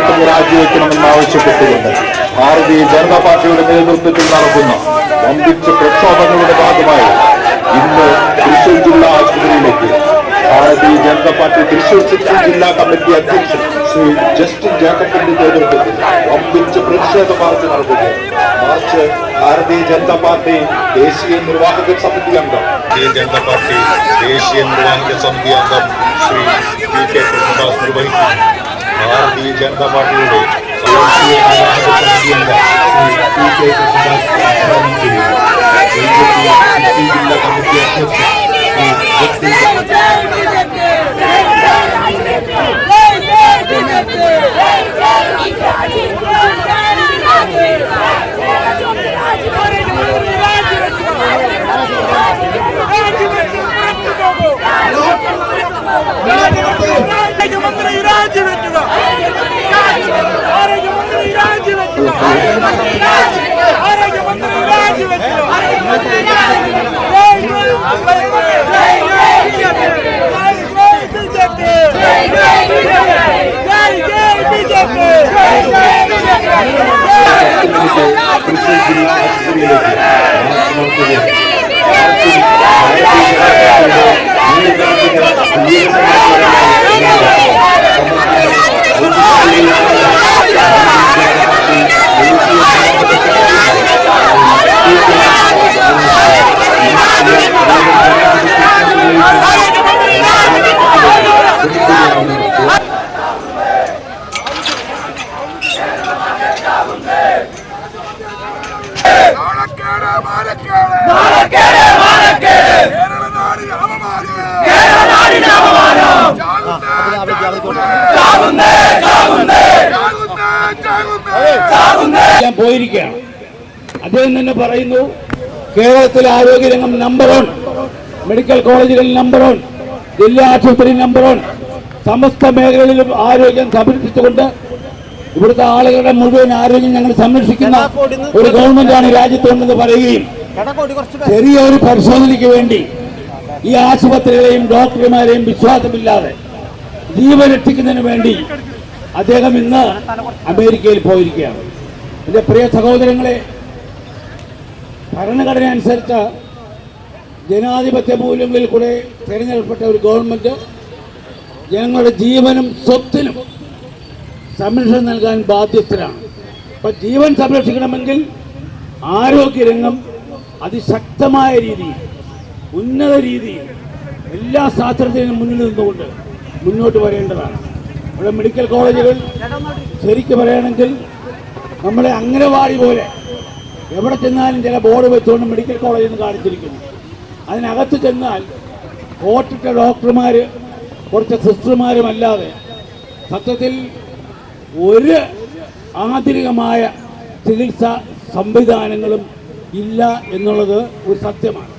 പെട്ടെന്ന് രാജിവെക്കണമെന്ന് ആവശ്യപ്പെട്ടുകൊണ്ട് ഭാരതീയ ജനതാ പാർട്ടിയുടെ നേതൃത്വത്തിൽ നടക്കുന്ന വമ്പിച്ച പ്രക്ഷോഭങ്ങളുടെ ഭാഗമായി ഇന്ന് തൃശൂർ ജില്ലാ ആശുപത്രിയിലേക്ക് ഭാരതീയ ജനതാ പാർട്ടി തൃശൂർ സിറ്റി ജില്ലാ കമ്മിറ്റി അധ്യക്ഷൻ ശ്രീ ജസ്റ്റിൻ ജേക്കബിന്റെ നേതൃത്വത്തിൽ വമ്പിച്ച പ്രതിഷേധ മാർച്ച് നടത്തുകയാണ് മാർച്ച് ഭാരതീയ ജനതാ പാർട്ടി ദേശീയ നിർവാഹക സമിതി അംഗം. ഭാരതീയ ജനതാ പാർട്ടി ദേശീയ നിർവാഹക സമിതി അംഗം ശ്രീ പി കെ കൃഷ്ണദാസ് നിർവഹിക്കുന്നു. ഭാരതീയ ജനതാ പാർട്ടിയുടെ ദേശീയ നിർവാഹക സമിതി അംഗം ശ്രീ പി കെ കൃഷ്ണദാസ് ഉദ്ഘാടനം ചെയ്യുന്നു ബി ജെ പി സിറ്റി ജില്ലാ കമ്മിറ്റി അധ്യക്ഷൻ ശ്രീ രാജിവെക്കുക ആരോഗ്യമന്ത്രി രാജിവെക്കുക തൃശൂർ ജില്ലാ ആശുപത്രിയിലേക്ക് മാർച്ച് നടത്തുകയാണ് നാണക്കേട് മാനക്കേട് കേരള നാടിന് അപമാനം ചാകുന്നേ, ചാകുന്നേ. ചാകുന്നേ, ചാകുന്നേ. ഞാൻ പോയിരിക്കുകയാണ്. അദ്ദേഹം തന്നെ പറയുന്നു കേരളത്തിലെ ആരോഗ്യരംഗം നമ്പർ വൺ മെഡിക്കൽ കോളേജുകൾ നമ്പർ വൺ ജില്ലാ ആശുപത്രി നമ്പർ വൺ സമസ്ത മേഖലകളിലും ആരോഗ്യം സംരക്ഷിച്ചുകൊണ്ട് ഇവിടുത്തെ ആളുകളുടെ മുഴുവൻ ആരോഗ്യം ഞങ്ങൾ സംരക്ഷിക്കുന്ന ഒരു ഗവൺമെന്റാണ് രാജ്യത്തുണ്ടെന്ന് പറയുകയും ചെറിയ ഒരു പരിശോധനയ്ക്ക് വേണ്ടി ഈ ആശുപത്രികളെയും ഡോക്ടർമാരെയും വിശ്വാസമില്ലാതെ ജീവൻ രക്ഷിക്കുന്നതിന് വേണ്ടി അദ്ദേഹം ഇന്ന് അമേരിക്കയിൽ പോയിരിക്കുകയാണ്. എന്റെ പ്രിയ സഹോദരങ്ങളെ ഭരണഘടന അനുസരിച്ച് ജനാധിപത്യ മൂല്യങ്ങളിൽ കൂടെ തിരഞ്ഞെടുക്കപ്പെട്ട ഒരു ഗവൺമെന്റ് ജനങ്ങളുടെ ജീവനും സ്വത്തിനും സംരക്ഷണം നൽകാൻ ബാധ്യസ്ഥരാണ്. അപ്പൊ ജീവൻ സംരക്ഷിക്കണമെങ്കിൽ ആരോഗ്യരംഗം അതിശക്തമായ രീതിയിൽ ഉന്നത രീതിയിൽ എല്ലാ ശാസ്ത്രത്തിനും മുന്നിൽ നിന്നുകൊണ്ട് മുന്നോട്ട് വരേണ്ടതാണ്. ഇവിടെ മെഡിക്കൽ കോളേജുകൾ ശരിക്കും പറയുകയാണെങ്കിൽ നമ്മളെ അംഗനവാടി പോലെ. എവിടെ ചെന്നാലും ചില ബോർഡ് വെച്ചുകൊണ്ട് മെഡിക്കൽ കോളേജിൽ നിന്ന് കാണിച്ചിരിക്കുന്നു. അതിനകത്ത് ചെന്നാൽ കോട്ടിട്ട ഡോക്ടർമാർ കുറച്ച് സിസ്റ്റർമാരുമല്ലാതെ സത്യത്തിൽ ഒരു ആധുനികമായ ചികിത്സ സംവിധാനങ്ങളും ഇല്ല എന്നുള്ളത് ഒരു സത്യമാണ്.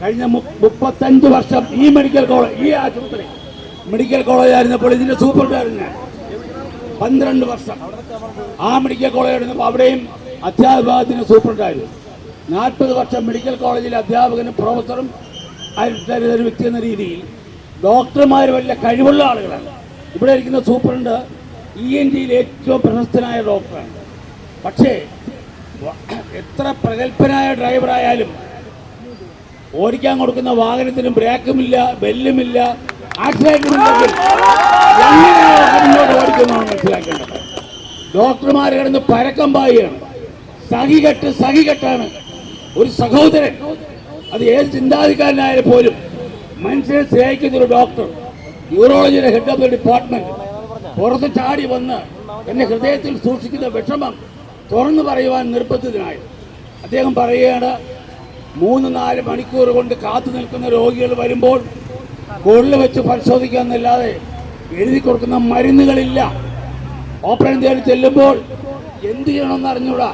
കഴിഞ്ഞ മുപ്പത്തഞ്ച് വർഷം ഈ മെഡിക്കൽ കോളേജ് ഈ ആശുപത്രി മെഡിക്കൽ കോളേജായിരുന്നപ്പോൾ ഇതിന്റെ സൂപ്രണ്ടായിരുന്നു ഞാൻ പന്ത്രണ്ട് വർഷം. ആ മെഡിക്കൽ കോളേജ് എടുത്തപ്പോൾ അവിടെയും അധ്യാപകത്തിന് സൂപ്രണ്ടായിരുന്നു. നാൽപ്പത് വർഷം മെഡിക്കൽ കോളേജിലെ അധ്യാപകനും പ്രൊഫസറും ഒരു വ്യക്തി എന്ന രീതിയിൽ ഡോക്ടർമാർ വലിയ കഴിവുള്ള ആളുകളാണ്. ഇവിടെ ഇരിക്കുന്ന സൂപ്രണ്ട് ഇ എൻ ജിയിൽ ഏറ്റവും പ്രശസ്തനായ ഡോക്ടറാണ്. പക്ഷേ എത്ര പ്രഗത്ഭനായ ഡ്രൈവറായാലും ഓടിക്കാൻ കൊടുക്കുന്ന വാഹനത്തിനും ബ്രേക്കുമില്ല ബെല്ലുമില്ല ആക്സിഡന്റും ഉണ്ടെങ്കിൽ എങ്ങനെയാണ് മുന്നോട്ട് ഓടിക്കുന്നതാണ് മനസ്സിലാക്കേണ്ടത് ഡോക്ടർമാർ കിടന്ന് പരക്കം പായുകയാണ് സഹികെട്ട് സഹികെട്ടാണ്. ഒരു സഹോദരൻ അത് ഏത് ചിന്താധികാരനായാലും പോലും മനുഷ്യനെ സ്നേഹിക്കുന്ന ഒരു ഡോക്ടർ യൂറോളജിയുടെ ഹെഡ് ഓഫ് ദ ഡിപ്പാർട്ട്മെന്റ് പുറത്ത് ചാടി വന്ന് എന്റെ ഹൃദയത്തിൽ സൂക്ഷിക്കുന്ന വിഷമം തുറന്നു പറയുവാൻ നിർബന്ധിതനായി. അദ്ദേഹം പറയുകയാണ് മൂന്ന് നാല് മണിക്കൂർ കൊണ്ട് കാത്തു നിൽക്കുന്ന രോഗികൾ വരുമ്പോൾ കുഴൽ വെച്ച് പരിശോധിക്കാന്നല്ലാതെ എഴുതി കൊടുക്കുന്ന മരുന്നുകളില്ല. ഓപ്പറേഷൻ ചെയ്യാൻ ചെല്ലുമ്പോൾ എന്ത് ചെയ്യണമെന്ന് അറിഞ്ഞൂടാ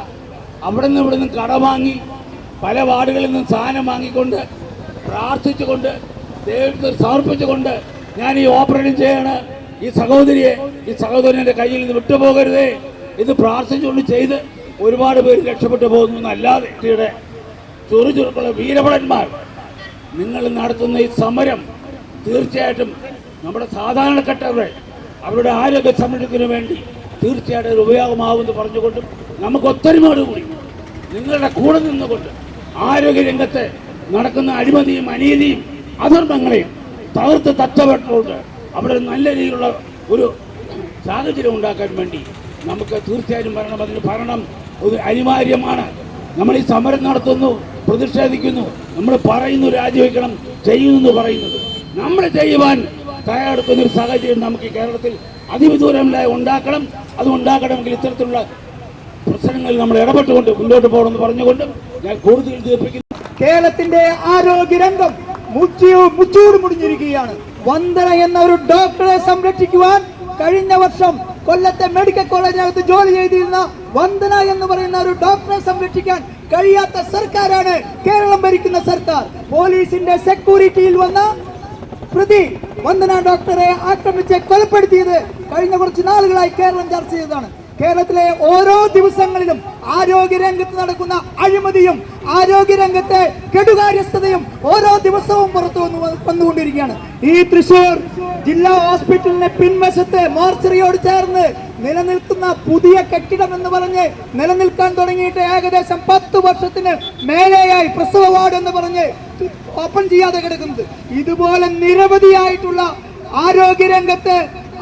അവിടെ നിന്ന് ഇവിടെ നിന്ന് കട വാങ്ങി പല വാർഡുകളിൽ നിന്ന് സാധനം വാങ്ങിക്കൊണ്ട് പ്രാർത്ഥിച്ചുകൊണ്ട് ദൈവത്തിൽ സമർപ്പിച്ചുകൊണ്ട് ഞാൻ ഈ ഓപ്പറേഷൻ ചെയ്യാണ്. ഈ സഹോദരിയെ ഈ സഹോദരന്റെ കയ്യിൽ നിന്ന് വിട്ടുപോകരുതേ ഇത് പ്രാർത്ഥിച്ചുകൊണ്ട് ചെയ്ത് ഒരുപാട് പേര് രക്ഷപ്പെട്ടു പോകുന്നു എന്നല്ലാതെ. ചുറുചുറുക്കുള്ള വീരഭടന്മാർ നിങ്ങൾ നടത്തുന്ന ഈ സമരം തീർച്ചയായിട്ടും നമ്മുടെ സാധാരണപ്പെട്ടവരെ അവരുടെ ആരോഗ്യ സംരക്ഷണത്തിന് വേണ്ടി തീർച്ചയായിട്ടും ഇത് ഉപയോഗമാവുമെന്ന് പറഞ്ഞുകൊണ്ടും നമുക്ക് ഒത്തൊരുമയോടുകൂടി നിങ്ങളുടെ കൂടെ നിന്നുകൊണ്ട് ആരോഗ്യ രംഗത്ത് നടക്കുന്ന അഴിമതിയും അനീതിയും അധർമ്മങ്ങളെയും തകർത്ത് തച്ചപ്പെട്ടുകൊണ്ട് അവിടെ നല്ല രീതിയിലുള്ള ഒരു സാഹചര്യം ഉണ്ടാക്കാൻ വേണ്ടി നമുക്ക് തീർച്ചയായും ഭരണം അതിന് ഭരണം ഒരു അനിവാര്യമാണ്. നമ്മൾ ഈ സമരം നടത്തുന്നു പ്രതിഷേധിക്കുന്നു നമ്മൾ പറയുന്നു രാജിവെക്കണം ചെയ്യുന്നു പറയുന്നത്. നമ്മൾ ചെയ്യുവാൻ തയ്യാറെടുക്കുന്ന ഒരു സാഹചര്യം നമുക്ക് കേരളത്തിൽ അതിവിദൂരമില്ലാതെ ഉണ്ടാക്കണം. അത് ഉണ്ടാക്കണമെങ്കിൽ ഇത്തരത്തിലുള്ള പ്രശ്നങ്ങളിൽ നമ്മൾ ഇടപെട്ടുകൊണ്ട് മുന്നോട്ട് പോകണമെന്ന് പറഞ്ഞുകൊണ്ട് ഞാൻ കൂടുതൽ ദീർഘിക്കുന്നു കേരളത്തിന്റെ ആരോഗ്യ രംഗം മുച്ചിയോ മുച്ചൂട് മുടിഞ്ഞിരിക്കുകയാണ്. വന്ദന എന്ന ഒരു ഡോക്ടറെ സംരക്ഷിക്കുവാൻ കഴിഞ്ഞ വർഷം കൊല്ലത്തെ മെഡിക്കൽ കോളേജിനകത്ത് ജോലി ചെയ്തിരുന്ന വന്ദന എന്ന് പറയുന്ന ഒരു ഡോക്ടറെ സംരക്ഷിക്കാൻ കഴിയാത്ത സർക്കാരാണ് കേരളം ഭരിക്കുന്ന സർക്കാർ. പോലീസിന്റെ സെക്യൂരിറ്റിയിൽ വന്ന പ്രതി വന്ദന ഡോക്ടറെ ആക്രമിച്ച് കൊലപ്പെടുത്തിയത് കഴിഞ്ഞ കുറച്ച് നാളുകളായി കേരളം ചർച്ച ചെയ്തതാണ്. കേരളത്തിലെ ഓരോ ദിവസങ്ങളിലും ആരോഗ്യ രംഗത്ത് നടക്കുന്ന അഴിമതിയും ആരോഗ്യ രംഗത്തെ കെടുകാര്യസ്ഥതയും ഓരോ ദിവസവും പുറത്തു വന്നു വന്നുകൊണ്ടിരിക്കുകയാണ്. ഈ തൃശൂർ ജില്ലാ ഹോസ്പിറ്റലിന്റെ പിൻവശത്ത് മോർച്ചറിയോട് ചേർന്ന് നിലനിൽക്കുന്ന പുതിയ കെട്ടിടം എന്ന് പറഞ്ഞ് നിലനിൽക്കാൻ തുടങ്ങിയിട്ട് ഏകദേശം പത്ത് വർഷത്തിന് മേലെയായി പ്രസവ വാർഡ് എന്ന് പറഞ്ഞ് ഓപ്പൺ ചെയ്യാതെ കിടക്കുന്നത്. ഇതുപോലെ നിരവധിയായിട്ടുള്ള ആരോഗ്യരംഗത്ത്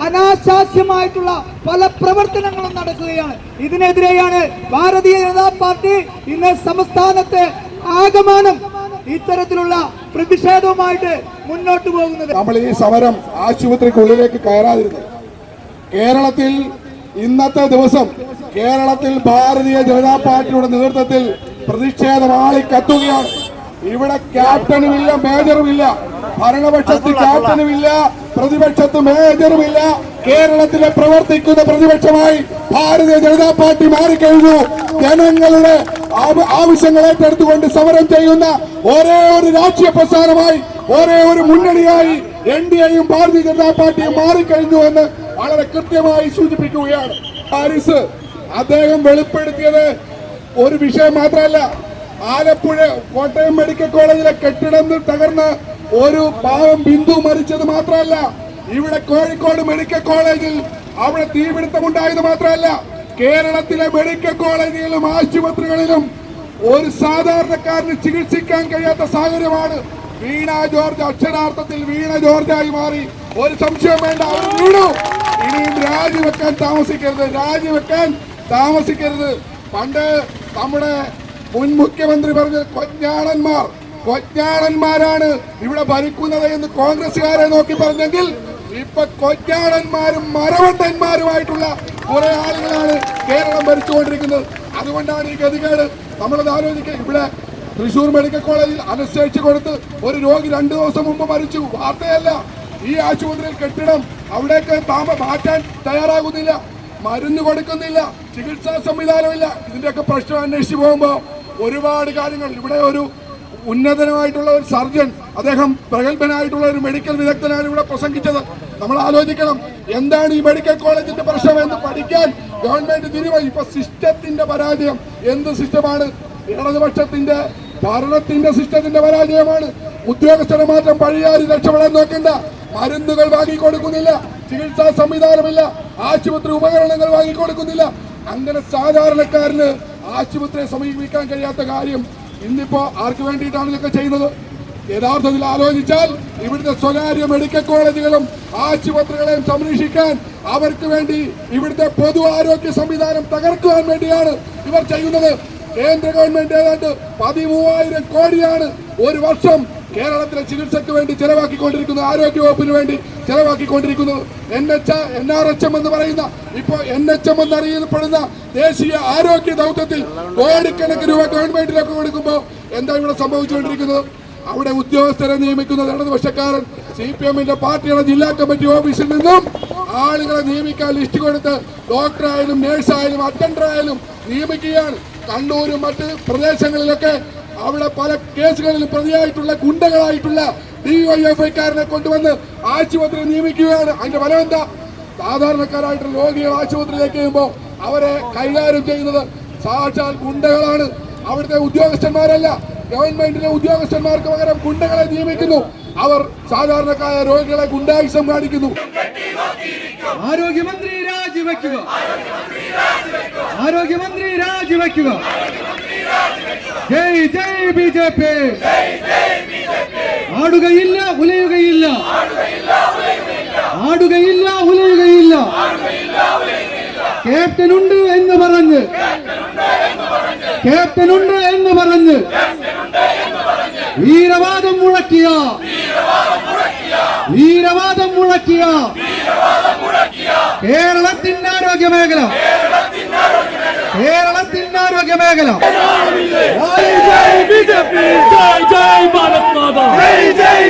അനാശാസ്യമായിട്ടുള്ള പല പ്രവർത്തനങ്ങളും നടക്കുകയാണ്. ഇതിനെതിരെയാണ് ഭാരതീയ ജനതാ പാർട്ടി ഇന്ന് സംസ്ഥാനത്ത് ആഗമനം ഇത്തരത്തിലുള്ള പ്രതിഷേധവുമായിട്ട് മുന്നോട്ട് പോകുന്നത്. നമ്മൾ ഈ സമരം ആശുപത്രിക്കുള്ളിലേക്ക് കയറാതിരുന്നു. കേരളത്തിൽ ഇന്നത്തെ ദിവസം കേരളത്തിൽ ഭാരതീയ ജനതാ പാർട്ടിയുടെ നേതൃത്വത്തിൽ പ്രതിഷേധമാളി ആളിക്കത്തുകയാണ്. ഇവിടെ ക്യാപ്റ്റനുമില്ല മേജറുമില്ല. ഭരണപക്ഷത്ത് ക്യാപ്റ്റനുമില്ല പ്രതിപക്ഷത്ത് മേജറുമില്ല. കേരളത്തിലെ പ്രവർത്തിക്കുന്ന പ്രതിപക്ഷമായി ഭാരതീയ ജനതാ പാർട്ടി മാറിക്കഴിഞ്ഞു. ജനങ്ങളുടെ ആവ- ആവശ്യങ്ങൾ ഏറ്റെടുത്തുകൊണ്ട് സമരം ചെയ്യുന്ന ഒരേ ഒരു രാഷ്ട്രീയ പ്രസ്ഥാനമായി ഒരേ ഒരു മുന്നണിയായി എൻ ഡി എയും ഭാരതീയ ജനതാ പാർട്ടിയും മാറിക്കഴിഞ്ഞു എന്ന് വളരെ കൃത്യമായി സൂചിപ്പിക്കുകയാണ്. ഹാരിസ് അദ്ദേഹം വെളിപ്പെടുത്തിയത് ഒരു വിഷയം മാത്രമല്ല. ആലപ്പുഴ കോട്ടയം മെഡിക്കൽ കോളേജിലെ കെട്ടിടം തകർന്ന് ഒരു പാവം ബിന്ദു മരിച്ചത് മാത്രമല്ല ഇവിടെ കോഴിക്കോട് മെഡിക്കൽ കോളേജിൽ അവിടെ തീപിടുത്തമുണ്ടായത് മാത്രമല്ല കേരളത്തിലെ മെഡിക്കൽ കോളേജുകളിലും ആശുപത്രികളിലും ഒരു സാധാരണക്കാരന് ചികിത്സിക്കാൻ കഴിയാത്ത സാഹചര്യമാണ്. വീണ ജോർജ് അക്ഷരാർത്ഥത്തിൽ വീണ ജോർജായി മാറി. ഒരു സംശയം വേണ്ട അവർ വീണു. ഇനിയും രാജിവെക്കാൻ താമസിക്കരുത് രാജിവെക്കാൻ താമസിക്കരുത്. പണ്ട് നമ്മുടെ മുൻ മുഖ്യമന്ത്രി പറഞ്ഞ കൊഞ്ഞാണന്മാർ കൊഞ്ഞാണന്മാരാണ് ഇവിടെ ഭരിക്കുന്നത് എന്ന് കോൺഗ്രസുകാരെ നോക്കി പറഞ്ഞെങ്കിൽ ഇപ്പൊ കൊഞ്ഞാണന്മാരും മരവണ്ടന്മാരുമായിട്ടുള്ള കുറെ ആളുകളാണ് കേരളം ഭരിച്ചുകൊണ്ടിരിക്കുന്നത്. അതുകൊണ്ടാണ് ഈ ഗതികേട്. നമ്മളത് ആലോചിക്കുക ഇവിടെ തൃശൂർ മെഡിക്കൽ കോളേജിൽ അനുശ്രയിച്ചു കൊടുത്ത് ഒരു രോഗി രണ്ടു ദിവസം മുമ്പ് മരിച്ചു. വാർത്തയല്ല. ഈ ആശുപത്രിയിൽ കെട്ടിടം അവിടേക്ക് താമ മാറ്റാൻ തയ്യാറാകുന്നില്ല. മരുന്ന് കൊടുക്കുന്നില്ല. ചികിത്സാ സംവിധാനമില്ല. ഇതിന്റെയൊക്കെ പ്രശ്നം അന്വേഷിച്ചു പോകുമ്പോൾ ഒരുപാട് കാര്യങ്ങൾ. ഇവിടെ ഒരു ഉന്നതനായിട്ടുള്ള ഒരു സർജൻ അദ്ദേഹം പ്രഗത്ഭനായിട്ടുള്ള ഒരു മെഡിക്കൽ വിദഗ്ധനാണ് ഇവിടെ പ്രസംഗിച്ചത്. നമ്മൾ ആലോചിക്കണം എന്താണ് ഈ മെഡിക്കൽ കോളേജിന്റെ പ്രശ്നം എന്ന് പഠിക്കാൻ ഗവൺമെന്റ് തിരിവ് ഇപ്പൊ സിസ്റ്റത്തിന്റെ പരാജയം. എന്ത് സിസ്റ്റമാണ്? ഇടതുപക്ഷത്തിന്റെ ഭരണത്തിന്റെ സിസ്റ്റത്തിന്റെ പരാജയമാണ്. ഉദ്യോഗസ്ഥരെ മാത്രം പഴിയാരി രക്ഷപ്പെടാൻ നോക്കണ്ട. മരുന്നുകൾ വാങ്ങിക്കൊടുക്കുന്നില്ല ചികിത്സാ സംവിധാനമില്ല ആശുപത്രി ഉപകരണങ്ങൾ വാങ്ങിക്കൊടുക്കുന്നില്ല. അങ്ങനെ സാധാരണക്കാരന് ആശുപത്രിയെ സമീപിക്കാൻ കഴിയാത്ത കാര്യം ഇന്നിപ്പോ ആർക്ക് വേണ്ടിയിട്ടാണ് ഇതൊക്കെ ചെയ്യുന്നത്? യഥാർത്ഥത്തിൽ ആലോചിച്ചാൽ ഇവിടുത്തെ സ്വകാര്യ മെഡിക്കൽ കോളേജുകളും ആശുപത്രികളെയും സംരക്ഷിക്കാൻ അവർക്ക് വേണ്ടി ഇവിടുത്തെ പൊതു ആരോഗ്യ സംവിധാനം തകർക്കുവാൻ വേണ്ടിയാണ് ഇവർ ചെയ്യുന്നത്. കേന്ദ്ര ഗവൺമെന്റ് ഏതാണ്ട് പതിമൂവായിരം കോടിയാണ് ഒരു വർഷം കേരളത്തിലെ ചികിത്സയ്ക്ക് വേണ്ടി ചെലവാക്കിക്കൊണ്ടിരിക്കുന്നു ആരോഗ്യവകുപ്പിന് വേണ്ടി ചെലവാക്കിക്കൊണ്ടിരിക്കുന്നു. N H N R H M എന്ന് പറയുന്ന ഇപ്പോൾ എൻ എച്ച് എം എന്നറിയപ്പെടുന്ന ദേശീയ ആരോഗ്യ ദൗത്യത്തിൽ കോടിക്കണക്കിന് രൂപ ഗവൺമെന്റിലേക്ക് കൊടുക്കുമ്പോൾ എന്താ ഇവിടെ സംഭവിച്ചുകൊണ്ടിരിക്കുന്നത്? അവിടെ ഉദ്യോഗസ്ഥരെ നിയമിക്കുന്ന ഇടതുപക്ഷക്കാരൻ സി പി എമ്മിന്റെ പാർട്ടിയുടെ ജില്ലാ കമ്മിറ്റി ഓഫീസിൽ നിന്നും ആളുകളെ നിയമിക്കാൻ ലിസ്റ്റ് കൊടുത്ത് ഡോക്ടറായാലും നേഴ്സായാലും അറ്റൻഡറായാലും നിയമിക്കുകയാണ്. കണ്ണൂരും മറ്റ് പ്രദേശങ്ങളിലൊക്കെ അവിടെ പല കേസുകളിലും പ്രതിയായിട്ടുള്ള ഗുണ്ടകളായിട്ടുള്ള ഡിവൈഎഫ്ഐക്കാരനെ കൊണ്ടുവന്ന് ആശുപത്രി നിയമിക്കുകയാണ്. അതിന്റെ ഫലം എന്താ സാധാരണക്കാരായിട്ടുള്ള രോഗികൾ ആശുപത്രിയിലേക്ക് ചെയ്യുമ്പോൾ അവരെ കൈകാര്യം ചെയ്യുന്നത് സാക്ഷാൽ ഗുണ്ടകളാണ്. അവിടുത്തെ ഉദ്യോഗസ്ഥന്മാരല്ല ഗവൺമെന്റിലെ ഉദ്യോഗസ്ഥന്മാർക്ക് പകരം ഗുണ്ടകളെ നിയമിക്കുന്നു. അവർ സാധാരണക്കാരായ രോഗികളെ ഗുണ്ടായിസം കാണിക്കുന്നു. ആരോഗ്യമന്ത്രി രാജിവെക്കുക. ആരോഗ്യമന്ത്രി രാജിവെക്കുക. ജയ് ജയ് ബി ജെ പി ആടുകയില്ല ഉലയുകയില്ല. ആടുകയില്ല ഉലയുകയില്ല. ക്യാപ്റ്റൻ ഉണ്ട് എന്ന് പറഞ്ഞ്. ക്യാപ്റ്റൻ ഉണ്ട് എന്ന് പറഞ്ഞ്. വീരവാദം മുഴക്കിയ. വീരവാദം മുഴക്കിയ. കേരളത്തിന്റെ ആരോഗ്യ മേഖല കേരളത്തിന്റെ ആരോഗ്യ മേഖല ജയ് ജയ് ബി ജെ പി ജയ് ജയ് ഭാരത് മാതാ. ജയ് ജയ്